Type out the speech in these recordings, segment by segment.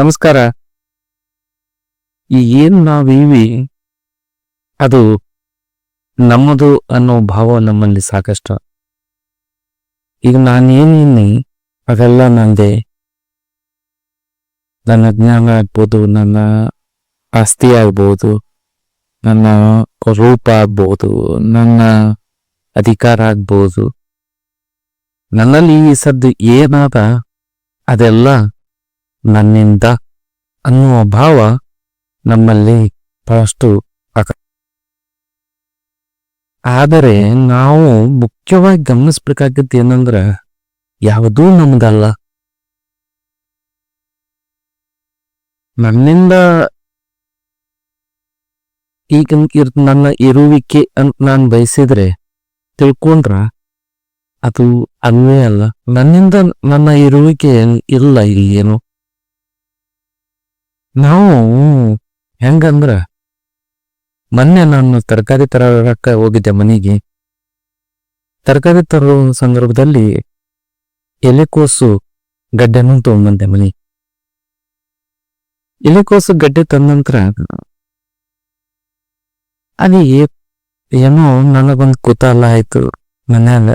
ನಮಸ್ಕಾರ. ಈ ಏನ್ ನಾವೀವಿ, ಅದು ನಮ್ಮದು ಅನ್ನೋ ಭಾವ ನಮ್ಮಲ್ಲಿ ಸಾಕಷ್ಟು. ಈಗ ನಾನೇನಿನಿ ಅದೆಲ್ಲ ನಂದೆ. ನನ್ನ ಜ್ಞಾನ ಆಗ್ಬೋದು, ನನ್ನ ಆಸ್ತಿ ಆಗ್ಬೋದು, ನನ್ನ ರೂಪ ಆಗ್ಬೋದು, ನನ್ನ ಅಧಿಕಾರ ಆಗ್ಬೋದು. ನನ್ನಲ್ಲಿ ಈ ಸದ್ದು ಏನಾದ ಅದೆಲ್ಲ ನನ್ನಿಂದ ಅನ್ನುವ ಭಾವ ನಮ್ಮಲ್ಲಿ ಬಹಳಷ್ಟು ಆದರೆ ನಾವು ಮುಖ್ಯವಾಗಿ ಗಮನಿಸ್ಬೇಕಾಗಿದ್ದು ಏನಂದ್ರ ಯಾವುದೂ ನಮ್ದಲ್ಲ. ನನ್ನಿಂದ ಈಗ ನನ್ನ ಇರುವಿಕೆ ಅಂತ ನಾನು ಬಯಸಿದ್ರೆ ತಿಳ್ಕೊಂಡ್ರ ಅದು ಅನ್ವೇ ಅಲ್ಲ. ನನ್ನಿಂದ ನನ್ನ ಇರುವಿಕೆ ಇಲ್ಲ ಇಲ್ಲಿ ಏನು ನಾವು ಹೆಂಗಂದ್ರ ಮೊನ್ನೆ ನಾನು ತರಕಾರಿ ತರಕ ಹೋಗಿದ್ದೆ ಮನೆಗೆ. ತರಕಾರಿ ತರೋ ಸಂದರ್ಭದಲ್ಲಿ ಎಲೆಕೋಸು ಗಡ್ಡೆನೂ ತಗೊಂಡ್ಬಂದೆ ಮನೆ. ಎಲೆಕೋಸು ಗಡ್ಡೆ ತಂದ ನಂತರ ಅದು ಏನೋ ನನಗೊಂದು ಕುತೂಹಲ ಆಯ್ತು ಮನ್ಯಾಗ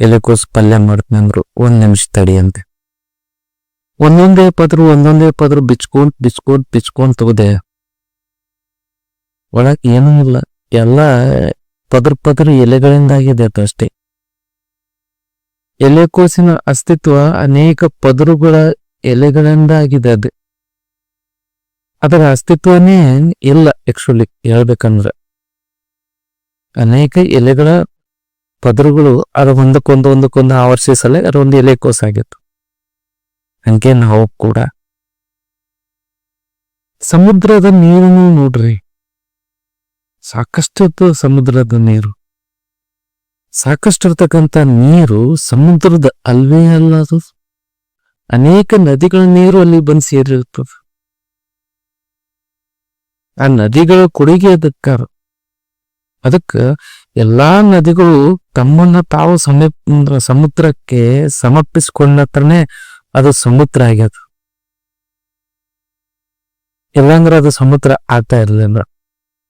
ಎಲೆಕೋಸು ಪಲ್ಯ ಮಾಡ್ತಂದ್ರು ಒಂದ್ ನಿಮಿಷ ತಡಿ ಅಂತೆ ಒಂದೊಂದೇ ಪದ್ರು ಒಂದೊಂದೇ ಪದ್ರು ಬಿಚ್ಕೊಂಡ್ ಬಿಚ್ಕೊಂಡ್ ಬಿಚ್ಕೊಂಡ್ ತಗದೆ. ಒಳಗ್ ಏನೂ ಇಲ್ಲ. ಎಲ್ಲ ಪದ್ರ ಪದ್ರ ಎಲೆಗಳಿಂದಾಗಿದೆ ಅದು ಅಷ್ಟೇ. ಎಲೆಕೋಸಿನ ಅಸ್ತಿತ್ವ ಅನೇಕ ಪದರುಗಳ ಎಲೆಗಳಿಂದ ಆಗಿದೆ ಅದು. ಅದರ ಅಸ್ತಿತ್ವನೇ ಇಲ್ಲ ಆಕ್ಚುಲಿ ಹೇಳ್ಬೇಕಂದ್ರೆ. ಅನೇಕ ಎಲೆಗಳ ಪದರುಗಳು ಅದು ಒಂದಕ್ಕೊಂದು ಒಂದಕ್ಕೊಂದು ಆವರ್ಷಿಸಲೇ ಅದೊಂದು ಎಲೆಕೋಸ ಆಗಿತ್ತು ಹಂಗೆ ನಾವು ಕೂಡ. ಸಮುದ್ರದ ನೀರನ್ನು ನೋಡ್ರಿ. ಸಾಕಷ್ಟು ಸಮುದ್ರದ ನೀರು. ಸಾಕಷ್ಟು ಇರ್ತಕ್ಕಂಥ ನೀರು ಸಮುದ್ರದ ಅಲ್ವೇ ಅಲ್ಲ ಅದು. ಅನೇಕ ನದಿಗಳ ನೀರು ಅಲ್ಲಿ ಬಂದು ಸೇರಿರ್ತದೆ ಆ ನದಿಗಳ ಕೊಡುಗೆ ಅದಕ್ಕಾರ ಅದಕ್ಕ ಎಲ್ಲಾ ನದಿಗಳು ತಮ್ಮನ್ನ ತಾವು ಸಮೀಪ ಸಮುದ್ರಕ್ಕೆ ಸಮರ್ಪಿಸಿಕೊಂಡತ್ರನೇ ಅದು ಸಮುದ್ರ ಆಗ್ಯದ. ಇಲ್ಲಾಂದ್ರೆ ಅದು ಸಮುದ್ರ ಆಗ್ತಾ ಇರಲಿಲ್ಲ.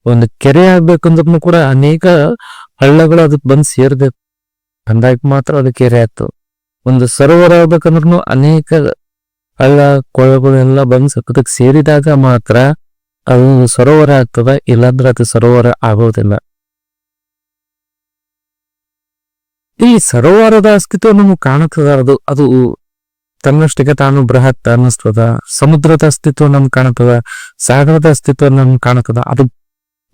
ಒಂದು ಕೆರೆ ಆಗ್ಬೇಕಂದ್ರೂ ಕೂಡ ಅನೇಕ ಹಳ್ಳಗಳು ಅದಕ್ಕೆ ಬಂದು ಸೇರ್ಬೇಕು ಅಂದಾಗ ಮಾತ್ರ ಅದು ಕೆರೆ ಆಯ್ತು. ಒಂದು ಸರೋವರ ಆಗ್ಬೇಕಂದ್ರೂ ಅನೇಕ ಹಳ್ಳ, ಕೊಳಗಳು ಎಲ್ಲ ಬಂದು ಸಕ್ಕದಕ್ಕೆ ಸೇರಿದಾಗ ಮಾತ್ರ ಅದು ಸರೋವರ ಆಗ್ತದ. ಇಲ್ಲಾಂದ್ರೆ ಅದು ಸರೋವರ ಆಗೋದಿಲ್ಲ. ಈ ಸರೋವರದ ಅಸ್ತಿತ್ವ ನಮಗೆ ಕಾಣುತ್ತದ ಅದು ಅದು ತನ್ನಷ್ಟಕ್ಕೆ ತಾನು ಬೃಹತ್ ಅನ್ನಿಸ್ತದ, ಸಮುದ್ರದ ಅಸ್ತಿತ್ವ ನಮ್ಗೆ ಕಾಣುತ್ತದ, ಸಾಗರದ ಅಸ್ತಿತ್ವ ನಮ್ಗೆ ಕಾಣುತ್ತದ, ಅದು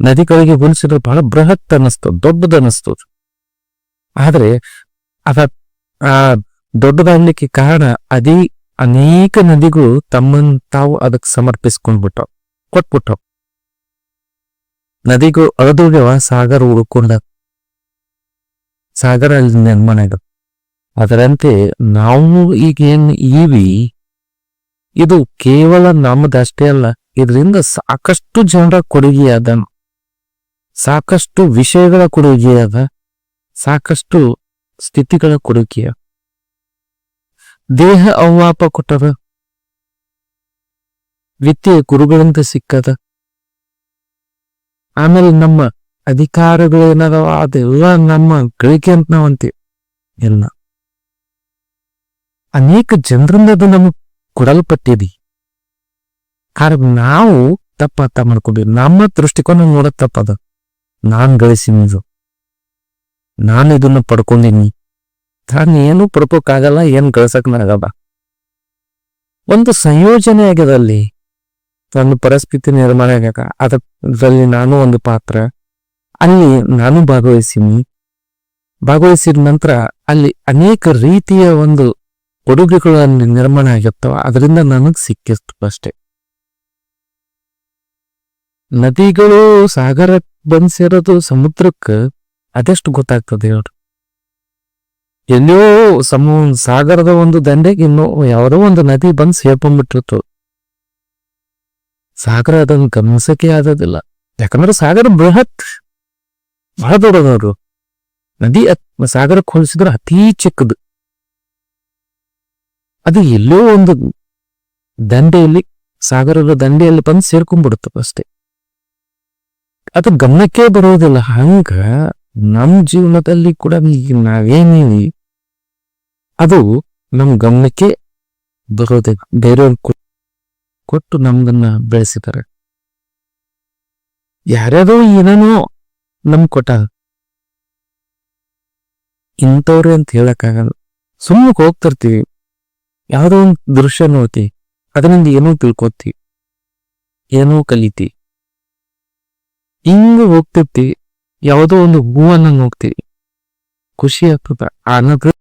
ನದಿಗಳಿಗೆ ಹೋಲಿಸಿದ್ರೆ ಬಹಳ ಬೃಹತ್ ಅನ್ನಿಸ್ತದ ದೊಡ್ಡದ ಅನ್ನಿಸ್ತದ ಆದ್ರೆ ಅದ ಆ ದೊಡ್ಡದಾಗ್ಲಿಕ್ಕೆ ಕಾರಣ ಅದೇ ಅನೇಕ ನದಿಗಳು ತಮ್ಮನ್ನು ತಾವು ಅದಕ್ಕೆ ಸಮರ್ಪಿಸ್ಕೊಂಡ್ಬಿಟ್ಟವು ಕೊಟ್ಬಿಟ್ಟವು. ನದಿಗಳು ಅಳದೋಗ್ಯವ ಸಾಗರ ಉಳ್ಕೊಂಡ ಸಾಗರ ಅಲ್ಲಿ ನಿರ್ಮಾಣ ಆಗ್ಯದ ಅದರಂತೆ ನಾವು ಈಗೇನು ಈವಿ ಇದು ಕೇವಲ ನಮ್ಮದಷ್ಟೇ ಅಲ್ಲ, ಇದರಿಂದ ಸಾಕಷ್ಟು ಜನರ ಕೊಡುಗೆ ಅದ. ಸಾಕಷ್ಟು ವಿಷಯಗಳ ಕೊಡುಗೆ ಅದ. ಸಾಕಷ್ಟು ಸ್ಥಿತಿಗಳ ಕೊಡುಗೆ. ದೇಹ ಅವಾಪ ಕೊಟ್ಟದ. ವಿದ್ಯೆ ಗುರುಗಳಿಂದ ಸಿಕ್ಕದ. ಆಮೇಲೆ ನಮ್ಮ ಅಧಿಕಾರಗಳು ಏನದವ ಅದೆಲ್ಲ ನಮ್ಮ ಗಳಿಕೆ ಅಂತ ನಾವಂತೀವಿ. ಎಲ್ಲ. ಅನೇಕ ಜನರಿಂದ ಅದು ನಮಗೆ ಕೊಡಲ್ಪಟ್ಟಿದೆ ಆದ್ರೆ ನಾವು ತಪ್ಪ ಅರ್ಥ ಮಾಡ್ಕೋಬೇಕು. ನಮ್ಮ ದೃಷ್ಟಿಕೋನ ನೋಡೋದ್ ತಪ್ಪದ. ನಾನ್ ಗಳಿಸಿದ್ದು ನಾನು ಇದನ್ನ ಪಡ್ಕೊಂಡಿನಿ. ನಾನು ಏನು ಪಡ್ಕೋಕ್ಕಾಗಲ್ಲ, ಏನ್ ಗಳಿಸಕ್ನಾಗಲ್ಲ ಒಂದು ಸಂಯೋಜನೆ ಅಲ್ಲಿ ಒಂದು ಪರಿಸ್ಥಿತಿ ನಿರ್ಮಾಣ ಆಗ್ಯಾಕ, ಅದರಲ್ಲಿ ನಾನು ಒಂದು ಪಾತ್ರ. ಅಲ್ಲಿ ನಾನು ಭಾಗವಹಿಸೀನಿ. ಭಾಗವಹಿಸಿದ ನಂತರ ಅಲ್ಲಿ ಅನೇಕ ರೀತಿಯ ಒಂದು ಕೊಡುಗೆಗಳು ಅಲ್ಲಿ ನಿರ್ಮಾಣ ಆಗಿರ್ತಾವ ಅದರಿಂದ ನನಗೆ ಸಿಕ್ಕಿತ್ತು ಅಷ್ಟೇ. ನದಿಗಳು ಸಾಗರ ಬಂದ್ ಸೇರೋದು ಸಮುದ್ರಕ್ಕೆ ಅದೆಷ್ಟು ಗೊತ್ತಾಗ್ತದೆ ಹೇಳ್ರಿ. ಎಲ್ಲೋ ಸಮ, ಸಾಗರದ ಒಂದು ದಂಡೆಗೆ ಇನ್ನೂ ಯಾವುದೋ ಒಂದು ನದಿ ಬಂದು ಸೇರ್ಕೊಂಡ್ಬಿಟ್ಟಿರ್ತು. ಸಾಗರ ಅದನ್ನು ಗಮನಿಸಕ್ಕೆ ಆಗೋದಿಲ್ಲ ಯಾಕಂದ್ರೆ ಸಾಗರ ಬೃಹತ್, ಬಹಳ ದೊಡ್ಡದವರು ನದಿ ಸಾಗರಕ್ಕೆ ಹೋಲಿಸಿದ್ರೆ ಅತೀ ಚಿಕ್ಕದು. ಅದು ಎಲ್ಲೋ ಒಂದು ದಂಡೆಯಲ್ಲಿ, ಸಾಗರದ ದಂಡೆಯಲ್ಲಿ ಬಂದು ಸೇರ್ಕೊಂಡ್ಬಿಡುತ್ತವ ಅಷ್ಟೇ. ಅದು ಗಮನಕ್ಕೆ ಬರೋದಿಲ್ಲ. ಹಂಗ ನಮ್ ಜೀವನದಲ್ಲಿ ಕೂಡ ಈಗ ನಾವೇನೀವಿ, ಅದು ನಮ್ಮ ಗಮನಕ್ಕೆ ಬರೋದಿಲ್ಲ ಬೇರೆಯವ್ರು ಕೊಟ್ಟು ನಮ್ದನ್ನ ಬೆಳೆಸಿದ್ದಾರೆ ಯಾರ್ಯಾರೋ ಏನೇನೋ ನಮ್ ಕೊಟ್ಟ ಇಂಥವ್ರೆ ಅಂತ ಹೇಳಕ್ಕಾಗಲ್ಲ. ಸುಮ್ಮನೆ ಹೋಗ್ತಿರ್ತೀವಿ. ಯಾವುದೋ ಒಂದು ದೃಶ್ಯ ನೋಡ್ತಿ, ಅದರಿಂದ ಏನೋ ತಿಳ್ಕೊತಿ, ಏನೋ ಕಲಿತಿ. ಹಿಂಗ ಹೋಗ್ತಿರ್ತಿ, ಯಾವುದೋ ಒಂದು ಹೂವನ್ನ ನೋಡ್ತೀವಿ ಖುಷಿ ಆಗ್ತದ. ಆ ನಗರ